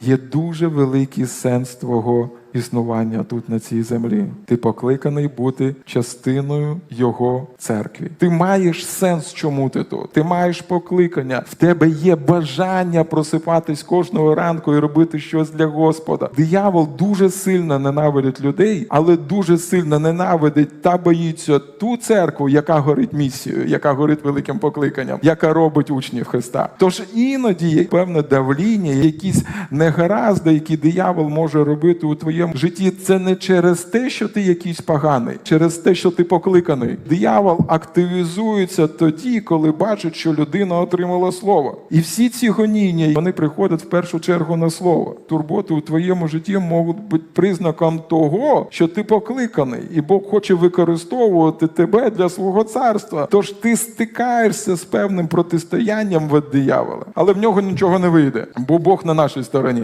Є дуже великий сенс твого існування тут на цій землі. Ти покликаний бути частиною його церкви. Ти маєш сенс, чому ти тут. Ти маєш покликання. В тебе є бажання просипатись кожного ранку і робити щось для Господа. Диявол дуже сильно ненавидить людей, але дуже сильно ненавидить та боїться ту церкву, яка горить місією, яка горить великим покликанням, яка робить учнів Христа. Тож іноді є певне давління, якісь негаразди, які диявол може робити у твоєму житті. Це не через те, що ти якийсь поганий, через те, що ти покликаний. Диявол активізується тоді, коли бачить, що людина отримала слово. І всі ці гоніння вони приходять в першу чергу на слово. Турботи у твоєму житті можуть бути признаком того, що ти покликаний, і Бог хоче використовувати тебе для свого царства. Тож ти стикаєшся з певним протистоянням від диявола, але в нього нічого не вийде, бо Бог на нашій стороні.